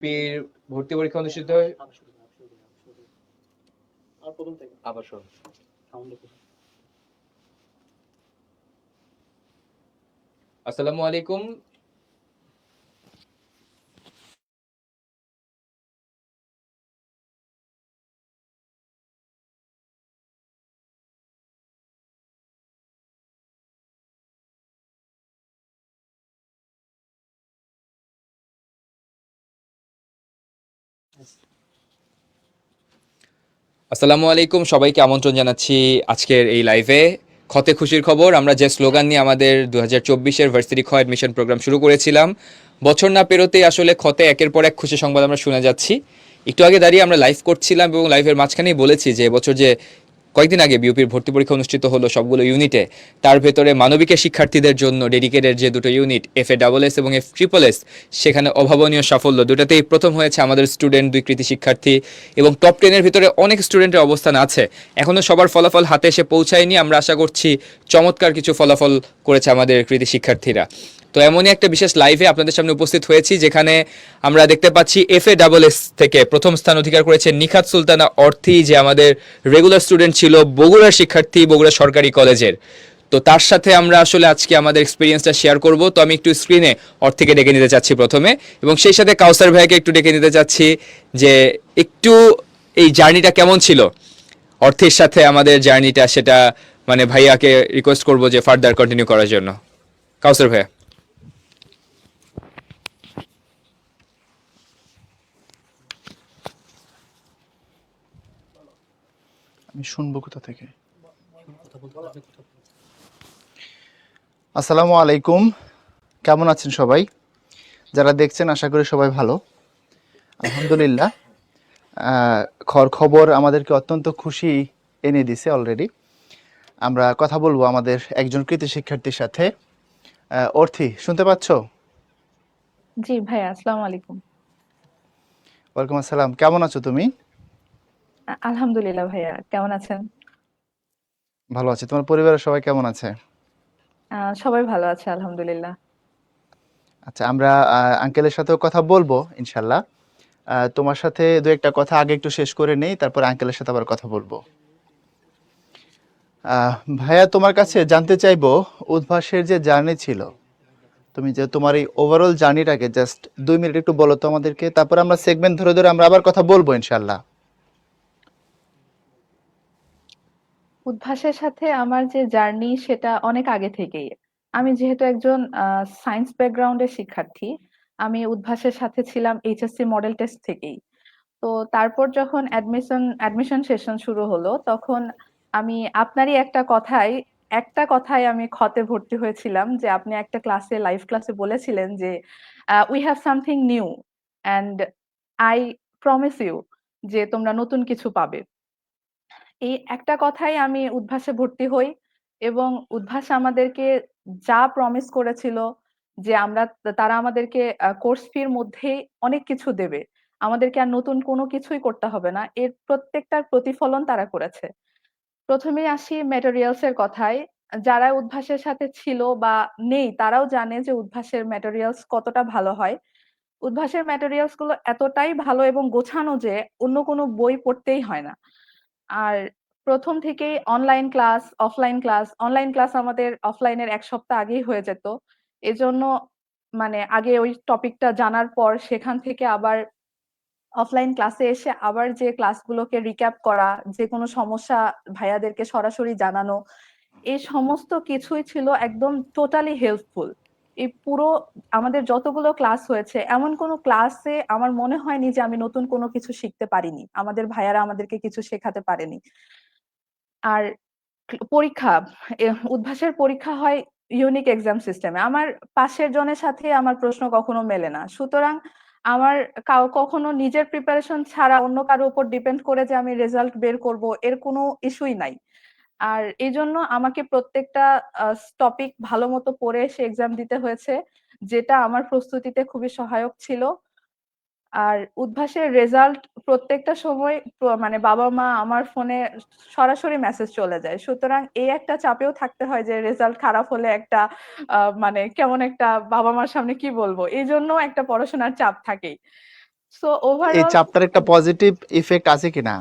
বিউপির ভর্তি পরীক্ষা অনুষ্ঠিত হয়। আবার শুরু আসসালামু আবার আসসালামু আলাইকুম, সবাইকে আমন্ত্রণ জানাচ্ছি আজকের এই লাইভে ক্ষতে খুশির খবর, আমরা যে স্লোগান নিয়ে আমাদের দু হাজার চব্বিশের ভার্সিটি খ অ্যাডমিশন প্রোগ্রাম শুরু করেছিলাম, বছর না পেরোতেই আসলে ক্ষতে একের পর এক খুশি সংবাদ আমরা শুনে যাচ্ছি। একটু আগে দাঁড়িয়ে আমরা লাইভ করছিলাম এবং লাইভের মাঝখানেই বলেছি যে বছর যে কয়েকদিন আগে বিউপির ভর্তি পরীক্ষা অনুষ্ঠিত হলো সবগুলো ইউনিটে তার ভেতরে মানবিকের শিক্ষার্থীদের জন্য ডেডিকেটেড যে দুটো unit F A double S এবং এফ ট্রিপল এস সেখানে অভাবনীয় সাফল্য দুটাতেই প্রথম হয়েছে আমাদের স্টুডেন্ট দুই কৃতি শিক্ষার্থী এবং টপ টেনের ভিতরে অনেক স্টুডেন্টের অবস্থান আছে। এখনও সবার ফলাফল হাতে এসে পৌঁছায়নি, আমরা আশা করছি চমৎকার কিছু ফলাফল করেছে আমাদের কৃতি শিক্ষার্থীরা। তো এমনই একটা বিশেষ লাইভে আপনাদের সামনে উপস্থিত হয়েছি, যেখানে আমরা দেখতে পাচ্ছি এফ এ ডাবল এস থেকে প্রথম স্থান অধিকার করেছে নিখাত সুলতানা অর্থি, যে আমাদের রেগুলার স্টুডেন্ট ছিল বগুড়ার শিক্ষার্থী, বগুড়া সরকারি কলেজের। তো তার সাথে আমরা আসলে আজকে আমাদের এক্সপিরিয়েন্সটা শেয়ার করব। তো আমি একটু স্ক্রিনে অর্থিকে ডেকে নিতে চাচ্ছি প্রথমে, এবং সেই সাথে কাউসার ভাইকে একটু ডেকে নিতে চাচ্ছি যে একটু এই জার্নিটা কেমন ছিল? অর্থের সাথে আমাদের জার্নিটা সেটা মানে ভাইয়াকে রিকোয়েস্ট করব যে ফার্দার কন্টিনিউ করার জন্য। কাউসার ভাইয়া। আমি শুনব কোথা থেকে। আসসালামু আলাইকুম। কেমন আছেন সবাই? যারা দেখছেন আশা করি সবাই ভালো। আলহামদুলিল্লাহ। আহ, খর খবর আমাদেরকে অত্যন্ত খুশি এনে দিছে অলরেডি আমরা কথা বলব আমাদের একজন কৃতি শিক্ষার্থীর সাথে। অর্থি শুনতে পাচ্ছ? জি ভাইয়া আসসালামু আলাইকুম। ওয়ালাইকুম আসসালাম। কেমন আছো তুমি? আলহামদুলিল্লাহ ভাইয়া কেমন আছেন? ভালো আছি। তোমার পরিবারের সবাই কেমন আছে? সবাই ভালো আছে আলহামদুলিল্লাহ। আচ্ছা আমরা আঙ্কেলের সাথেও কথা বলব ইনশাল্লাহ। তোমার সাথে দু একটা কথা আগে একটু শেষ করে নেই তারপর আঙ্কেলের সাথে আবার কথা বলব। ভাইয়া তোমার কাছে জানতে চাইব উদ্ভাসের যে জার্নি ছিল তুমি যে তোমার এই ওভারঅল জার্নিটাকে জাস্ট দুই মিনিট একটু বলো তো আমাদেরকে তারপর আমরা সেগমেন্ট ধরে ধরে আমরা আবার কথা বলব ইনশাল্লাহ। উদ্ভাসের সাথে আমার যে জার্নি সেটা অনেক আগে থেকেই। আমি যেহেতু একজন সায়েন্স ব্যাকগ্রাউন্ডের শিক্ষার্থী, আমি উদ্ভাসের সাথে ছিলাম এইচএসসি মডেল টেস্ট থেকেই। তো তারপর যখন অ্যাডমিশন অ্যাডমিশন সেশন শুরু হলো, তখন আমি আপনারই একটা কথায় একটা কথায় আমি ক্ষতে ভর্তি হয়েছিলাম যে আপনি একটা ক্লাসে লাইভ ক্লাসে বলেছিলেন যে we have something new and I promise you যে তোমরা নতুন কিছু পাবে। এই একটা কথাই আমি উদ্ভাসে ভর্তি হই এবং উদ্ভাস আমাদেরকে যা প্রমিস করেছিল যে আমরা, তারা আমাদেরকে কোর্স ফির মধ্যেই অনেক কিছু দেবে। আমাদেরকে আর নতুন কোনো কিছুই করতে হবে না। এর প্রত্যেকটার প্রতিফলন তারা করেছে। প্রথমেই আসি ম্যাটেরিয়ালস এর কথায়। যারা উদ্ভাসের সাথে ছিল বা নেই, তারাও জানে যে উদ্ভাসের ম্যাটেরিয়ালস কতটা ভালো হয়। উদ্ভাসের ম্যাটেরিয়ালসগুলো এতটাই ভালো এবং গোছানো যে অন্য কোনো বই পড়তেই হয় না। আর প্রথম থেকেই online class offline class online class আমাদের অফলাইনের এক সপ্তাহ আগেই হয়ে যেত। এজন্য মানে আগে ওই টপিকটা জানার পর সেখান থেকে আবার অফলাইন ক্লাসে এসে আবার যে ক্লাসগুলোকে রিক্যাপ করা, যে কোনো সমস্যা ভাইয়াদেরকে সরাসরি জানানো এই সমস্ত কিছুই ছিল একদম টোটালি হেল্পফুল এই পুরো আমাদের যতগুলো ক্লাস হয়েছে, এমন কোনো ক্লাসে আমার মনে হয়নি যে আমি নতুন কোনো কিছু শিখতে পারিনি। আমাদের ভাইয়ারা আমাদেরকে কিছু শেখাতে পারেনি। আর পরীক্ষা উদ্ভাসের পরীক্ষা হয় ইউনিক এক্সাম সিস্টেমে আমার পাশের জনের সাথে আমার প্রশ্ন কখনো মেলে না। সুতরাং আমার কখনো নিজের প্রিপারেশন ছাড়া অন্য কারও উপর ডিপেন্ড করে যে আমি রেজাল্ট বের করব, এর কোনো ইস্যুই নাই। আর এই জন্য আমাকে প্রত্যেকটা টপিক ভালো মতো পড়ে সে এক্সাম দিতে হয়েছে যেটা আমার প্রস্তুতিতে খুবই সহায়ক ছিল। আর উদ্ভাসের রেজাল্ট প্রত্যেকটা সময় মানে বাবা মা আমার ফোনে সরাসরি মেসেজ চলে যায়। সুতরাং এই একটা চাপেও থাকতে হয় যে রেজাল্ট খারাপ হলে একটা আহ, মানে কেমন একটা বাবা মার সামনে কি বলব? এই জন্য একটা পড়াশোনার চাপ থাকেই। সো এই ওভারঅল চাপটার একটা পজিটিভ ইফেক্ট আছে কিনা?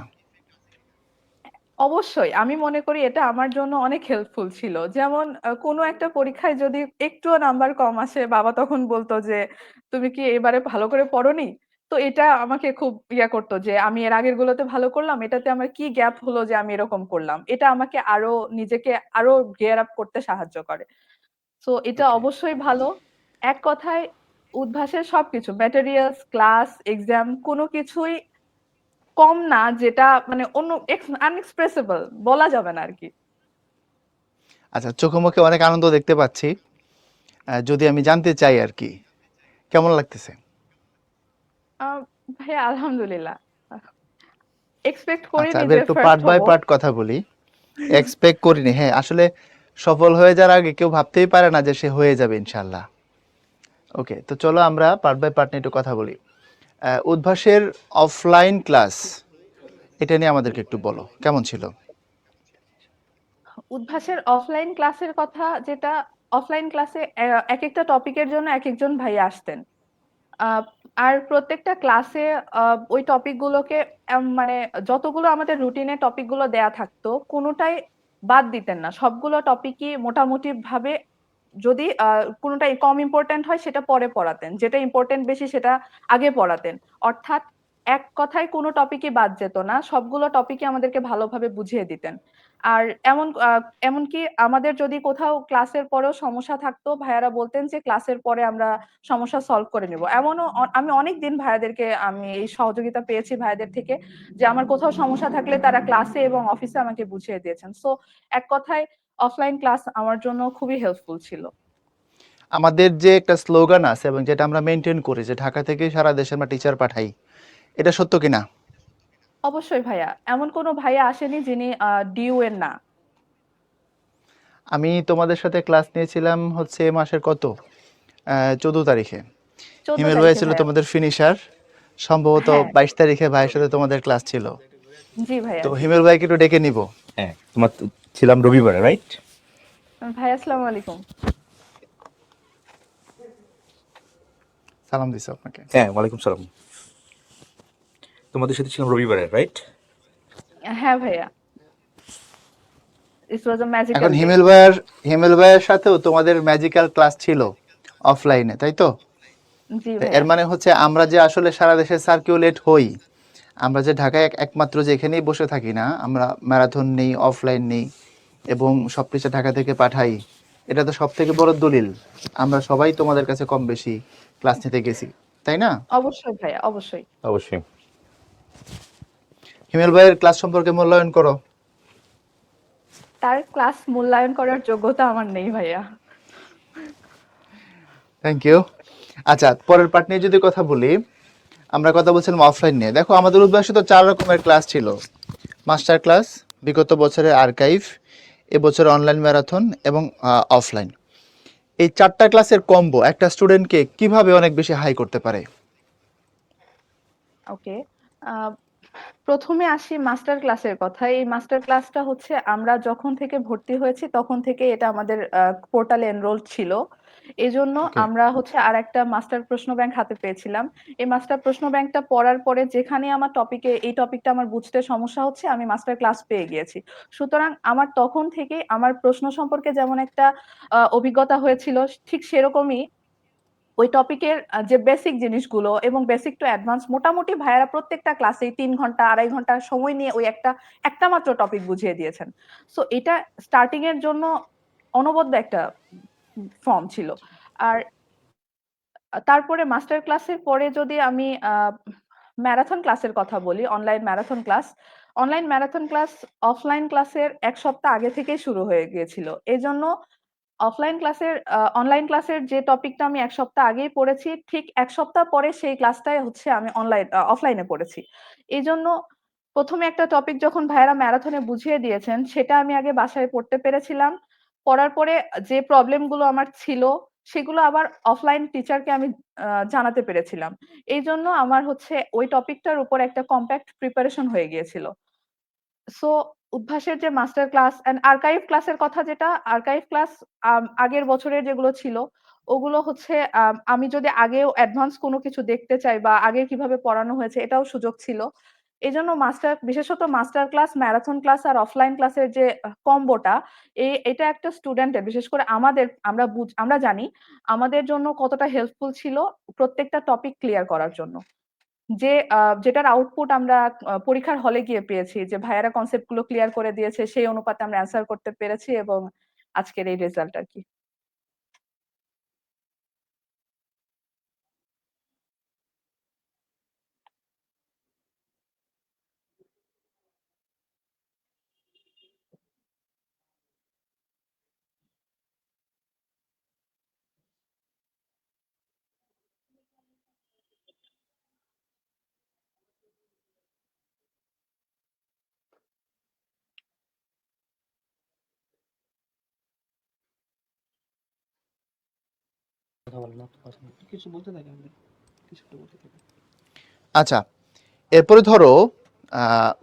অবশ্যই। আমি মনে করি এটা আমার জন্য অনেক হেল্পফুল ছিল। যেমন কোনো একটা পরীক্ষায় যদি একটুও নাম্বার কম আসে বাবা তখন বলতো যে তুমি কি এবারে ভালো করে পড়োনি? তো এটা আমাকে খুব ইয়া করতো যে আমি এর আগের গুলোতে ভালো করলাম এটাতে আমার কি গ্যাপ হলো যে আমি এরকম করলাম? এটা আমাকে আরও নিজেকে আরও গিয়ার আপ করতে সাহায্য করে। তো এটা অবশ্যই ভালো। এক কথায় উদ্ভাসের সবকিছু ম্যাটেরিয়ালস ক্লাস এক্সাম কোনো কিছুই কম না যেটা মানে অন্য আনএক্সপ্রেসিবল বলা যাবে না আর কি আচ্ছা চোখে মুখে অনেক আনন্দ দেখতে পাচ্ছি। যদি আমি জানতে চাই আর কি কেমন লাগতেছে? ভাইয়া আলহামদুলিল্লাহ। এক্সপেক্ট যে এবার একটু পার্ট বাই পার্ট কথা বলি। এক্সপেক্ট করিনি হ্যাঁ আসলে সফল হয়ে যাওয়ার আগে কেউ ভাবতেই পারে না যে সে হয়ে যাবে ইনশাল্লাহ। ওকে তো চলো আমরা পার্ট বাই পার্ট নিয়ে একটু কথা বলি। উদ্ভাসের অফলাইন ক্লাস এটা নিয়ে আমাদেরকে একটু বলো, কেমন ছিল? উদ্ভাসের অফলাইন ক্লাসের কথা যেটা অফলাইন ক্লাসে এক একটা টপিকের জন্য এক একজন ভাই আসতেন। আর প্রত্যেকটা ক্লাসে ওই টপিকগুলোকে মানে যতগুলো আমাদের রুটিনে টপিকগুলো দেয়া থাকতো, কোনোটাই বাদ দিতেন না। সবগুলো টপিকই মোটামুটি ভাবে যদি কোনোটা কম ইম্পর্ট্যান্ট হয়, সেটা পরে পড়াতেন। যেটা ইম্পর্ট্যান্ট বেশি, সেটা আগে পড়াতেন। অর্থাৎ এক কথায় কোনো টপিকই বাদ যেত না, সবগুলো টপিকই আমাদেরকে ভালোভাবে বুঝিয়ে দিতেন। আর এমন এমনকি আমাদের যদি কোথাও ক্লাসের পরেও সমস্যা থাকতো, ভাইয়ারা বলতেন যে ক্লাসের পরে আমরা সমস্যা সলভ করে নেব। এমনও আমি অনেক দিন ভাইয়াদেরকে, আমি এই সহযোগিতা পেয়েছি ভাইয়াদের থেকে, যে, আমার কোথাও সমস্যা থাকলে তারা ক্লাসে এবং অফিসে আমাকে বুঝিয়ে দিয়েছেন। সো এক কথায় অফলাইন ক্লাস আমার জন্য খুবই হেল্পফুল ছিল। আমাদের যে একটা স্লোগান আছে এবং যেটা আমরা মেনটেন করি যে ঢাকা থেকে সারা দেশে আমরা টিচার পাঠাই এটা সত্য কিনা? অবশ্যই ভাইয়া এমন কোনো ভাইয়া আসেনি যিনি ডিউ এর না। আমি তোমাদের সাথে ক্লাস নিয়েছিলাম হচ্ছে এ মাসের কত? চোদ্দ তারিখে। 14 হিমেল ভাই তারিখে ছিল ভাইয়া। তোমাদের ফিনিশার সম্ভবত হ্যাঁ। বাইশ তারিখে ভাইয়ের সাথে তোমাদের ক্লাস ছিল। জি ভাইয়া। তো হিমেল ভাইকে একটু ডেকে নিব। হ্যাঁ তোমার ছিলাম রবিবারে রাইট ভাইয়া আসসালামু আলাইকুম। সালাম দিছি আপনাকে। হ্যাঁ ওয়ালাইকুম সালাম। তোমাদের সাথে ছিলাম রবিবারে রাইট হ্যাঁ ভাইয়া। ইট ওয়াজ আ ম্যাজিক্যাল এখন হিমেল ভাইয়ের হিমেল ভাইয়ের সাথেও তোমাদের ম্যাজিক্যাল ক্লাস ছিল অফলাইনে তাই তো? এর মানে হচ্ছে আমরা যে আসলে সারা দেশে সার্কুলেট হই আমরা যে ঢাকায় একমাত্র যে এখানেই বসে থাকি না আমরা ম্যারাথন নেই অফলাইন নেই এবং সব কিছু ঢাকা থেকে পাঠাই। এটা তো সব থেকে বড় দলিল। আমরা সবাই তোমাদের কাছে কম বেশি ক্লাস নিতে গেছি। তাই না? অবশ্যই ভাইয়া অবশ্যই। অবশ্যই। হিমেল ভাইয়ের ক্লাস সম্পর্কে মূল্যায়ন করো। তার ক্লাস মূল্যায়ন করার যোগ্যতা আমার নেই ভাইয়া। থ্যাংক ইউ আচ্ছা পরের পার্ট নিয়ে যদি কথা বলি আমরা কথা বলছিলাম অফলাইন নিয়ে। দেখো আমাদের উদ্ভাসে তো চার রকমের ক্লাস ছিল। মাস্টার ক্লাস বিগত বছরের আর্কাইভ এবছর অনলাইন ম্যারাথন এবং অফলাইন এই চারটা ক্লাসের কম্বো একটা স্টুডেন্টকে কীভাবে অনেক বেশি হাই করতে পারে? ওকে প্রথমে আসি মাস্টার ক্লাসের কথা। এই মাস্টার ক্লাসটা হচ্ছে আমরা যখন থেকে ভর্তি হয়েছি তখন থেকে এটা আমাদের পোর্টালে এনরোল ছিল। এই জন্য আমরা হচ্ছে আর একটা মাস্টার প্রশ্ন ব্যাংক হাতে পেয়েছিলাম। এই মাস্টার প্রশ্ন ব্যাংকটা পড়ার পরে যেখানে আমার টপিকে এই টপিকটা আমার বুঝতে সমস্যা হচ্ছে আমি মাস্টার ক্লাস পেয়ে গিয়েছি। সুতরাং আমার তখন থেকে আমার প্রশ্ন সম্পর্কে যেমন একটা অভিজ্ঞতা হয়েছিল ঠিক সেরকমই ওই টপিকের যে বেসিক জিনিসগুলো এবং বেসিক টু অ্যাডভান্স মোটামুটি ভাইয়ারা প্রত্যেকটা ক্লাসেই তিন ঘণ্টা আড়াই ঘণ্টা সময় নিয়ে ওই একটা একটা মাত্র টপিক বুঝিয়ে দিয়েছেন। সো এটা স্টার্টিং এর জন্য অনবদ্য একটা ফর্ম ছিল। আর তারপরে মাস্টার ক্লাসের পরে যদি আমি ম্যারাথন ক্লাসের কথা বলি online marathon class online marathon class offline ক্লাসের এক সপ্তাহ আগে থেকেই শুরু হয়ে গিয়েছিল। এই জন্য অফলাইন ক্লাসের অনলাইন ক্লাসের যে টপিকটা আমি এক সপ্তাহ আগেই পড়েছি, ঠিক এক সপ্তাহ পরে সেই ক্লাসটাই হচ্ছে আমি অনলাইন অফলাইনে পড়েছি। এই জন্য প্রথমে একটা টপিক যখন ভাইয়ারা ম্যারাথনে বুঝিয়ে দিয়েছেন, সেটা আমি আগে বাসায় পড়তে পেরেছিলাম। পড়ার পরে যে প্রবলেমগুলো আমার ছিল, সেগুলো আবার অফলাইন টিচারকে আমি জানাতে পেরেছিলাম এই জন্য আমার হচ্ছে ওই টপিকটার উপর একটা কম্প্যাক্ট প্রিপারেশন হয়ে গিয়েছিল সো উদ্ভাসের যে মাস্টার ক্লাস অ্যান্ড আর্কাইভ ক্লাসের কথা যেটা আর্কাইভ ক্লাস আগের বছরের যেগুলো ছিল, ওগুলো হচ্ছে, আমি যদি আগেও অ্যাডভান্স কোনো কিছু দেখতে চাই বা আগে কীভাবে পড়ানো হয়েছে, এটাও সুযোগ ছিল। এজন্য মাস্টার বিশেষত মাস্টার ক্লাস, ম্যারাথন ক্লাস আর অফলাইন ক্লাসের যে কম্বোটা এটা একটা স্টুডেন্টের বিশেষ করে আমাদের আমরা বুঝ আমরা জানি আমাদের জন্য কতটা হেল্পফুল ছিল প্রত্যেকটা টপিক ক্লিয়ার করার জন্য। যে যেটার আউটপুট আমরা পরীক্ষার হলে গিয়ে পেয়েছি যে ভাইয়ারা কনসেপ্টগুলো ক্লিয়ার করে দিয়েছে সেই অনুপাতে আমরা অ্যান্সার করতে পেরেছি এবং আজকের এই রেজাল্ট আরকি। কথা বলেন না কিছু বলতে থাকে আমাদের কিছু বলতে থাকে। আচ্ছা এরপরে ধরো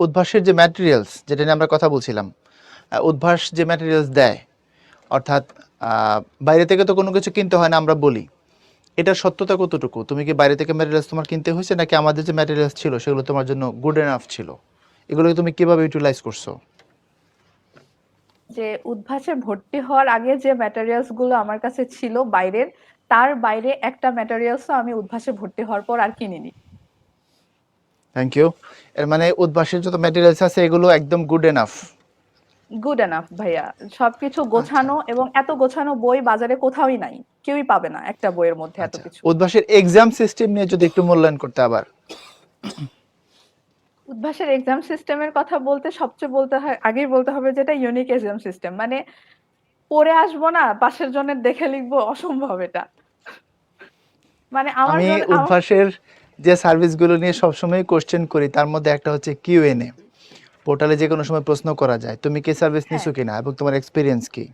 উদ্ভাসের যে ম্যাটেরিয়ালস যেটা নিয়ে আমরা কথা বলছিলাম উদ্ভাস যে ম্যাটেরিয়ালস দেয় অর্থাৎ বাইরে থেকে তো কোনো কিছু কিনতে হয় না আমরা বলি এটার সত্যতা কতটুকু? তুমি কি বাইরে থেকে ম্যাটেরিয়ালস তোমার কিনতে হয়েছে নাকি আমাদের যে ম্যাটেরিয়ালস ছিল সেগুলো তোমার জন্য গুড এনাফ ছিল? এগুলোকে তুমি কীভাবে ইউটিলাইজ করছ? যে উদ্ভাসে ভর্তি হওয়ার আগে যে ম্যাটেরিয়ালসগুলো আমার কাছে ছিল বাইরের তার বাইরে একটা ম্যাটেরিয়ালসও আমি উদ্ভাসে ভর্তি হওয়ার পর আর কিনিনি। থ্যাংক ইউ এর মানে উদ্ভাসের যত ম্যাটেরিয়ালস আছে এগুলো একদম গুড এনাফ গুড এনাফ ভাইয়া। সবকিছু গোছানো এবং এত গোছানো বই বাজারে কোথাওই নাই। কেউই পাবে না একটা বইয়ের মধ্যে এত কিছু। উদ্ভাসের এক্সাম সিস্টেম নিয়ে যদি একটু মূল্যায়ন করতে আবার উদ্ভাসের এক্সাম সিস্টেমের কথা বলতে সবচেয়ে বলতে হয় আগেই বলতে হবে যেটা ইউনিক এক্সাম সিস্টেম মানে পড়ে আসব না পাশের জনের দেখে লিখব অসম্ভব এটা মানে আমার আমি উদ্ভাসের যে সার্ভিসগুলো নিয়ে সবসময় কোশ্চেন করি তার মধ্যে একটা হচ্ছে কিউএনএ পোর্টালে যে কোনো সময় প্রশ্ন করা যায় তুমি কি সার্ভিস নিছো কিনা এবং তোমার এক্সপিরিয়েন্স কি?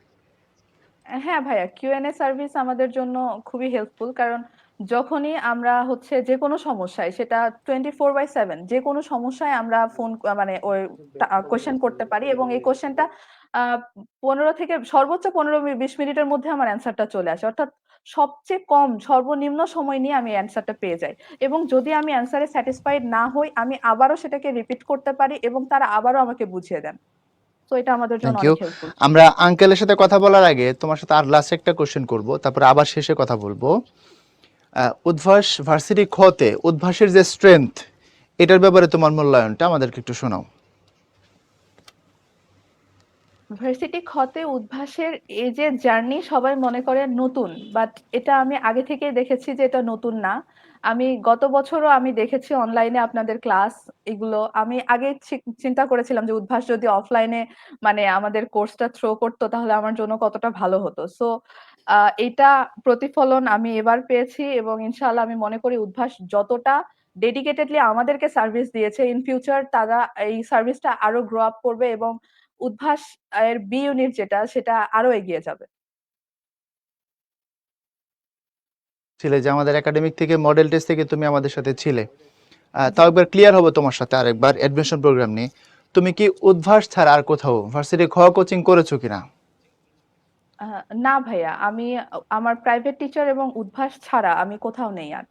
হ্যাঁ ভাইয়া কিউএনএ সার্ভিস আমাদের জন্য খুবই হেল্পফুল কারণ যখনই আমরা হচ্ছে যে কোনো সমস্যায় সেটা টোয়েন্টি ফোর বাই সেভেন যে কোনো সমস্যায় আমরা ফোন মানে ওই কোশ্চেন করতে পারি এবং এই কোশ্চেনটা পনেরো থেকে সর্বোচ্চ পনেরো বিশ মিনিটের মধ্যে আমার অ্যান্সারটা চলে আসে। অর্থাৎ সবচেয়ে কম সর্বনিম্ন সময় নিয়ে আমি অ্যান্সারটা পেয়ে যাই। এবং যদি আমি অ্যান্সারে স্যাটিসফাইড না হই আমি আবারও সেটাকে রিপিট করতে পারি এবং তারা আবারও আমাকে বুঝিয়ে দেন। তো এটা আমাদের জন্য অনেক হেল্পফুল আমরা আঙ্কেলের সাথে কথা বলার আগে তোমার সাথে আর লাস্ট একটা কোশ্চেন করব তারপরে আবার শেষে কথা বলব। উদ্ভাস ভার্সিটি খতে উদ্ভাসের যে স্ট্রেংথ এটার ব্যাপারে তোমার মূল্যায়নটা আমাদেরকে একটু শোনাও। ভার্সিটি খতে উদ্ভাসের এই যে জার্নি সবাই মনে করে নতুন, বাট এটা আমি আগে থেকেই দেখেছি যে এটা নতুন না। আমি গত বছরও আমি দেখেছি অনলাইনে আপনাদের ক্লাস এগুলো। আমি আগে চিন্তা করেছিলাম যে উদ্ভাস যদি অফলাইনে মানে আমাদের কোর্সটা থ্রো করতো তাহলে আমার জন্য কতটা ভালো হতো। সো এটা প্রতিফলন আমি এবার পেয়েছি এবং ইনশাআল্লাহ আমি মনে করি উদ্ভাস যতটা ডেডিকেটেডলি আমাদেরকে সার্ভিস দিয়েছে ইন ফিউচার তারা এই সার্ভিসটা আরও গ্রো আপ করবে এবং উদ্ভাস এর বি ইউনিট যেটা সেটা আরও এগিয়ে যাবে। ছিলে যে আমাদের একাডেমিক থেকে মডেল টেস্ট থেকে তুমি আমাদের সাথে ছিলে। তাও একবার ক্লিয়ার হবে তোমার সাথে আরেকবার অ্যাডমিশন প্রোগ্রাম নিয়ে। তুমি কি উদ্ভাস ছাড়া আর কোথাও ভার্সিটি খ কোচিং করেছ কিনা? না ভাইয়া আমি আমার প্রাইভেট টিচার এবং উদ্ভাস ছাড়া আমি কোথাও নেই আর।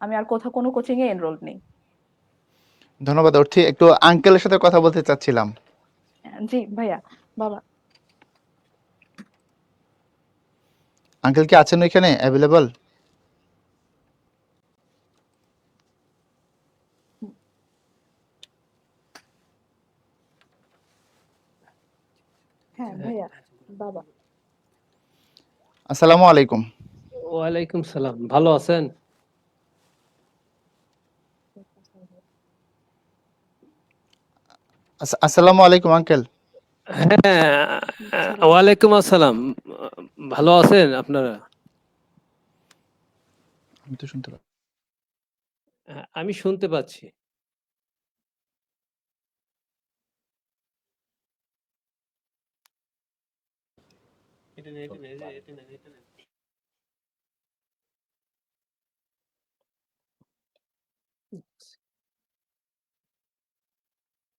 আমি আর কোথাও কোনো কোচিং এ এনরোল নেই। ধন্যবাদ অর্থী একটু আঙ্কেলের সাথে কথা বলতে চাচ্ছিলাম। জি ভাইয়া বাবা আঙ্কেল কি আছেন ওইখানে? অ্যাভেলেবল হ্যাঁ ভাইয়া বাবা। আসসালামু আলাইকুম। ওয়ালাইকুম সালাম। ভালো আছেন? আসসালামু আলাইকুম আঙ্কেল। হ্যাঁ ওয়ালাইকুম আসসালাম। ভালো আছেন আপনারা? আমি তো শুনতে পাচ্ছি আমি শুনতে পাচ্ছি। এটা নেই, এটা নেই, এটা নেই, এটা নেই, এটা নেই।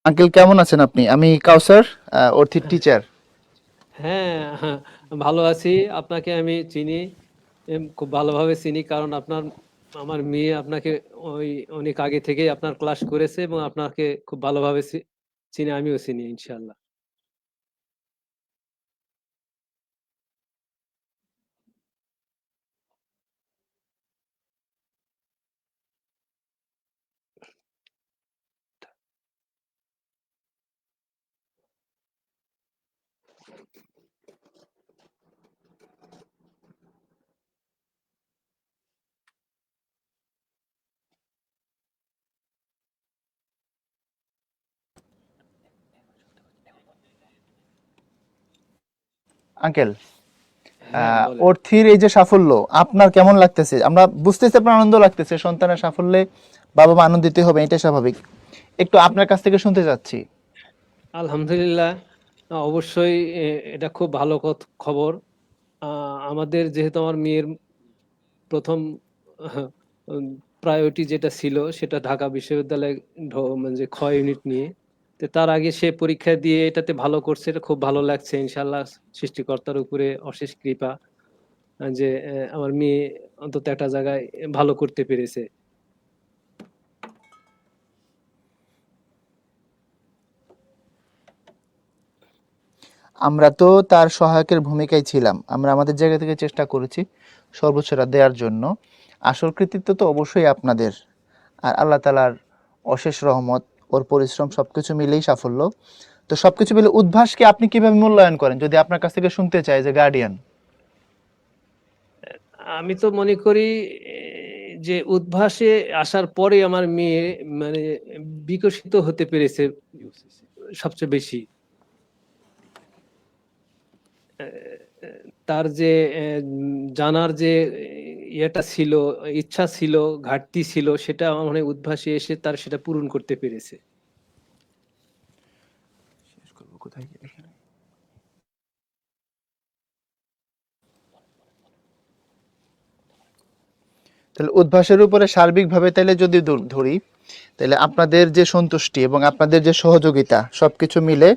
আঙ্কেল, কেমন আছেন আপনি? আমি কাউসার অর্থিত টিচার। হ্যাঁ ভালো আছি। আপনাকে আমি চিনি খুব ভালোভাবে চিনি, কারণ আপনার, আমার মেয়ে আপনাকে ওই অনেক আগে থেকে আপনার ক্লাস করেছে এবং আপনাকে খুব ভালোভাবে চিনি, আমিও চিনি ইনশাল্লাহ আঙ্কেল হ্যাঁ, বলেন। অর্থির এই যে সাফল্য আপনার কেমন লাগতেছে? আমরা বুঝতেছি আপনার আনন্দ লাগতেছে সন্তানের সাফল্যে বাবা মা আনন্দিত হবে এটাই স্বাভাবিক। একটু আপনার কাছ থেকে শুনতে চাচ্ছি। আলহামদুলিল্লাহ অবশ্যই এটা খুব ভালো খবর। আমাদের যেহেতু আমার মেয়ের প্রথম প্রায়োরিটি যেটা ছিল সেটা ঢাকা বিশ্ববিদ্যালয়ে ঢ- মানে যে খ ইউনিট নিয়ে। তো তার আগে সে পরীক্ষা দিয়ে এটাতে ভালো করছে, এটা খুব ভালো লাগছে ইনশাল্লাহ সৃষ্টিকর্তার উপরে অশেষ কৃপা যে আমার মেয়ে অন্তত একটা জায়গায় ভালো করতে পেরেছে। আমরা তো তার সহায়কের ভূমিকায় ছিলাম, আমরা আমাদের জায়গা থেকে চেষ্টা করেছি সর্বোচ্চটা দেওয়ার জন্য। আসল কৃতিত্ব তো অবশ্যই আপনাদের, আর আল্লাহ তালার অশেষ রহমত ওর পরিশ্রম সবকিছু মিলেই সাফল্য। তো সবকিছু মিলে উদ্ভাসকে আপনি কীভাবে মূল্যায়ন করেন? যদি আপনার কাছ থেকে শুনতে চাই যে গার্ডিয়ান আমি তো মনে করি, যে উদ্ভাসে আসার পরে আমার মেয়ে মানে বিকশিত হতে পেরেছে সবচেয়ে বেশি। তার যে, জানার যে ইয়েটা ছিল, ইচ্ছা ছিল, ঘাটতি ছিল, সেটা আমার মনে উদ্ভাসে এসে তার সেটা পূরণ করতে পেরেছে। তাহলে উদ্ভাসের উপরে সার্বিকভাবে তাহলে যদি ধরি তাহলে আপনাদের যে সন্তুষ্টি এবং আপনাদের যে সহযোগিতা সবকিছু মিলে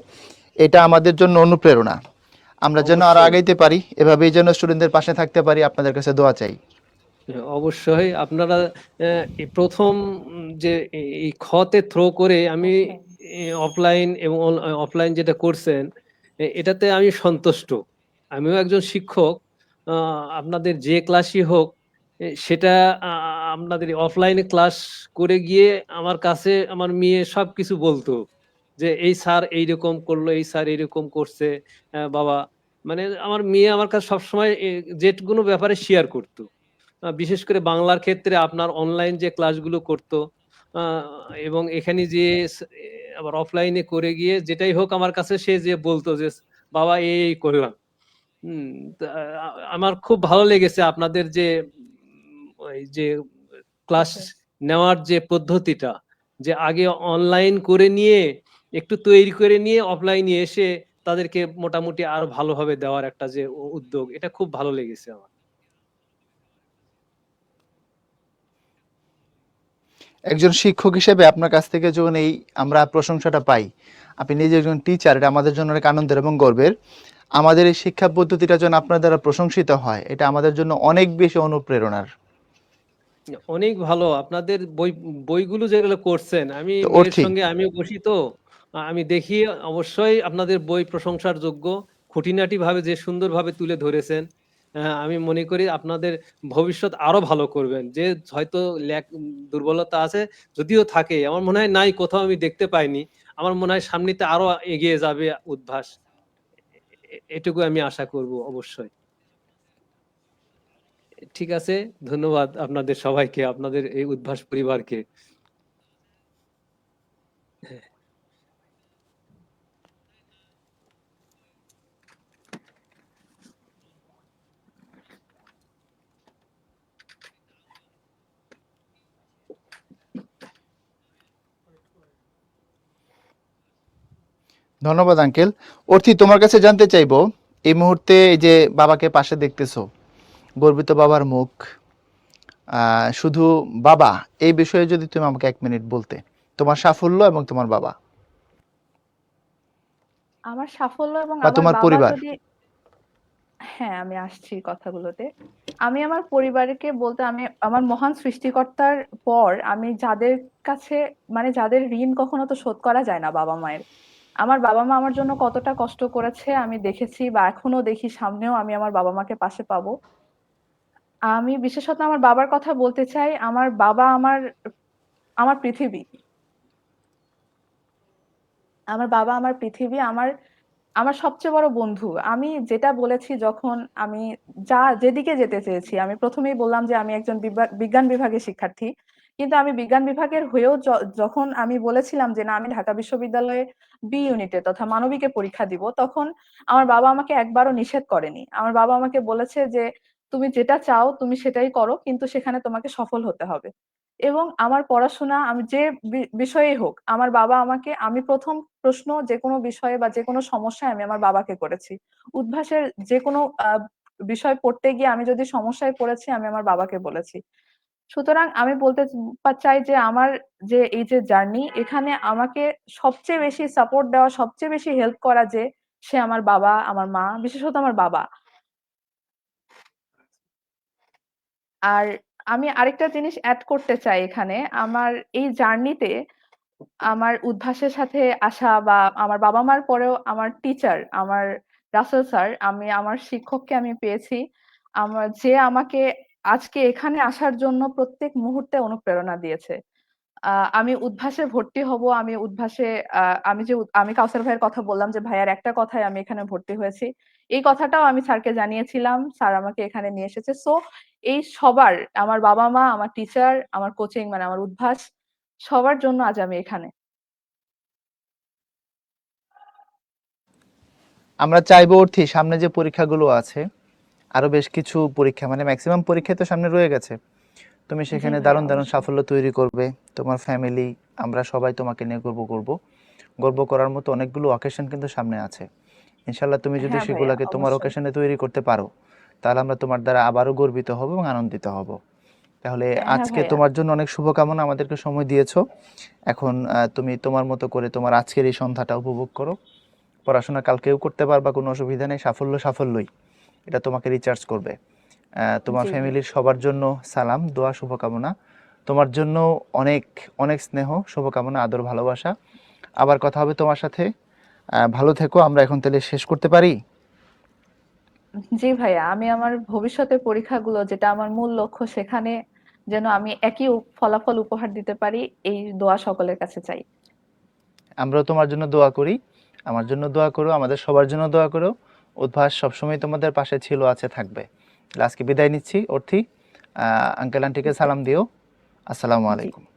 এটা আমাদের জন্য অনুপ্রেরণা। আমরা যেন আর আগাইতে পারি এভাবেই যেন স্টুডেন্টদের পাশে থাকতে পারি আপনাদের কাছে দোয়া চাই। অবশ্যই আপনারা আহ, প্রথম যে এই- এই খতে থ্রো করে আমি অফলাইন এবং অফলাইন যেটা করছেন এটাতে আমি সন্তুষ্ট। আমিও একজন শিক্ষক আপনাদের যে ক্লাসই হোক সেটা আপনাদের অফলাইনে ক্লাস করে গিয়ে আমার কাছে আমার মেয়ে সব কিছু বলতো যে, এই স্যার এইরকম করল, এই স্যার এইরকম করছে। বাবা মানে আমার মেয়ে আমার কাছে সবসময় যে কোনো ব্যাপারে শেয়ার করতো। বিশেষ করে বাংলার ক্ষেত্রে আপনার অনলাইন যে ক্লাসগুলো করতো এবং এখানে যে আবার অফলাইনে করে গিয়ে যেটাই হোক আমার কাছে সে যে বলতো যে বাবা এই করলাম। আমার খুব ভালো লেগেছে আপনাদের যে ওই যে ক্লাস নেওয়ার যে পদ্ধতিটা যে আগে অনলাইন করে নিয়ে একটু তৈরি করে নিয়ে অফলাইনে এসে তাদেরকে মোটামুটি আরও ভালোভাবে দেওয়ার একটা যে উদ্যোগ এটা খুব ভালো লেগেছে আমার। একজন শিক্ষক হিসেবে আপনার কাছ থেকে যখন এই আমরা প্রশংসাটা পাই আপনি নিজে একজন টিচার এটা আমাদের জন্য অনেক আনন্দের এবং গর্বের। আমাদের এই শিক্ষা পদ্ধতিটা যেন আপনার দ্বারা প্রশংসিত হয় এটা আমাদের জন্য অনেক বেশি অনুপ্রেরণার। অনেক ভালো। আপনাদের বই বইগুলো যেগুলো করছেন আমি অর্থী। সঙ্গে আমিও বসি তো। আমি দেখি অবশ্যই আপনাদের বই প্রশংসার যোগ্য। খুঁটিনাটি ভাবে যে সুন্দরভাবে তুলে ধরেছেন আমি মনে করি আপনাদের ভবিষ্যৎ আরও ভালো করবেন। যে হয়তো দুর্বলতা আছে, যদিও থাকে। আমার মনে হয় নাই, কোথাও আমি দেখতে পাইনি। আমার মনে হয় সামনেতে আরও এগিয়ে যাবে উদ্ভাস। এটুকু আমি আশা করব অবশ্যই। ঠিক আছে, ধন্যবাদ আপনাদের সবাইকে, আপনাদের এই উদ্ভাস পরিবারকে। ধন্যবাদ আঙ্কেল। অর্থি তোমার কাছে জানতে চাইব এই মুহূর্তে এই যে বাবাকে পাশে দেখতেছো গর্বিত বাবার মুখ শুধু বাবা এই বিষয়ে যদি তুমি আমাকে এক মিনিট বলতে তোমার সাফল্য এবং তোমার বাবা। আমার সাফল্য এবং আমার তোমার পরিবার। হ্যাঁ আমি আসছি কথাগুলোতে। আমি আমার পরিবারকে বলতে আমি আমার মহান সৃষ্টিকর্তার পর আমি যাদের কাছে মানে যাদের ঋণ কখনো তো শোধ করা যায় না বাবা মায়ের আমার বাবা মা আমার জন্য কতটা কষ্ট করেছে আমি দেখেছি বা এখনও দেখি সামনেও আমি আমার বাবা মাকে পাশে পাবো। আমি বিশেষত আমার বাবার কথা বলতে চাই, আমার বাবা আমার আমার পৃথিবী। আমার বাবা আমার পৃথিবী, আমার আমার সবচেয়ে বড় বন্ধু। আমি যেটা বলেছি যখন আমি যা, যেদিকে যেতে চেয়েছি, আমি প্রথমেই বললাম যে আমি একজন বিজ্ঞান বিভাগের শিক্ষার্থী। কিন্তু আমি বিজ্ঞান বিভাগের হয়েও যখন আমি বলেছিলাম যে না, আমি ঢাকা বিশ্ববিদ্যালয়ে বি ইউনিটে তথা মানবিকে পরীক্ষা দিব, তখন আমার বাবা আমাকে একবারও নিষেধ করেনি। আমার বাবা আমাকে বলেছে যে, তুমি যেটা চাও তুমি সেটাই করো, কিন্তু সেখানে তোমাকে সফল হতে হবে। এবং আমার পড়াশোনা আমি যে বিষয়েই হোক, আমার বাবা আমাকে, আমি প্রথম প্রশ্ন যে কোনো বিষয়ে বা যে কোনো সমস্যায় আমি আমার বাবাকে করেছি। উদ্ভাসের যে কোনো বিষয় পড়তে গিয়ে আমি যদি সমস্যায় পড়েছি, আমি আমার বাবাকে বলেছি। সুতরাং আমি বলতে চাই যে আমার যে এই যে জার্নি, এখানে আমাকে সবচেয়ে বেশি সাপোর্ট দেওয়া, সবচেয়ে বেশি হেল্প করা যে সে আমার বাবা, আমার মা, বিশেষত আমার বাবা। আর আমি আরেকটা জিনিস অ্যাড করতে চাই এখানে, আমার এই জার্নিতে আমার উদ্ভাসের সাথে আসা বা আমার বাবা মার পরেও আমার টিচার আমার রাসেল স্যার আমি, আমার শিক্ষককে আমি পেয়েছি। আমার, যে আমাকে আজকে এখানে আসার জন্য প্রত্যেক মুহূর্তে অনুপ্রেরণা দিয়েছে। আমি উদ্ভাসে ভর্তি হব, আমি উদ্ভাসে আমি যে আমি কাউসার ভাইয়ের কথা বললাম যে, ভাইয়ার একটা কথায় আমি এখানে ভর্তি হয়েছি। এই কথাটাও আমি স্যারকে জানিয়েছিলাম, স্যার আমাকে এখানে নিয়ে এসেছে। সো, এই সবার, আমার বাবা মা, আমার টিচার, আমার কোচিং মানে আমার উদ্ভাস, সবার জন্য আজ আমি এখানে। আমরা চাইব অর্থী, সামনে যে পরীক্ষাগুলো আছে আরও বেশ কিছু পরীক্ষা মানে ম্যাক্সিমাম পরীক্ষা তো সামনে রয়ে গেছে। তুমি সেখানে দারুণ দারুণ সাফল্য তৈরি করবে। তোমার ফ্যামিলি আমরা সবাই তোমাকে নিয়ে গর্ব করব। গর্ব করার মতো অনেকগুলো অকেশন কিন্তু সামনে আছে। ইনশাল্লাহ তুমি যদি হ্যাঁ সেগুলোকে তোমার। অকেশনে তৈরি করতে পারো তাহলে আমরা তোমার দ্বারা আবারও গর্বিত হব এবং আনন্দিত হব। তাহলে হ্যাঁ আজকে তোমার জন্য অনেক শুভকামনা আমাদেরকে সময় দিয়েছ। এখন তুমি তোমার মতো করে তোমার আজকের এই সন্ধ্যাটা উপভোগ করো। পড়াশোনা কালকেও করতে পারবা কোনো অসুবিধা নেই সাফল্য সাফল্যই। এটা তোমাকে রিচার্জ করবে। তোমার। ফ্যামিলির সবার জন্য সালাম দোয়া শুভকামনা। তোমার জন্য অনেক অনেক স্নেহ শুভকামনা আদর ভালোবাসা। আবার কথা হবে তোমার সাথে। ভালো থেকো আমরা এখন তাহলে শেষ করতে পারি? জি ভাইয়া আমি আমার ভবিষ্যতের পরীক্ষাগুলো যেটা আমার মূল লক্ষ্য সেখানে যেন আমি একই ফলাফল উপহার দিতে পারি এই দোয়া সকলের কাছে চাই। আমরাও তোমার জন্য দোয়া করি। আমার জন্য দোয়া করো আমাদের সবার জন্য দোয়া করো। উদ্ভাস সবসময় তোমাদের পাশে ছিল, আছে, থাকবে। আজকে বিদায় নিচ্ছি, অর্থি। আঙ্কেল আন্টিকে সালাম দিও। আসসালামু আলাইকুম।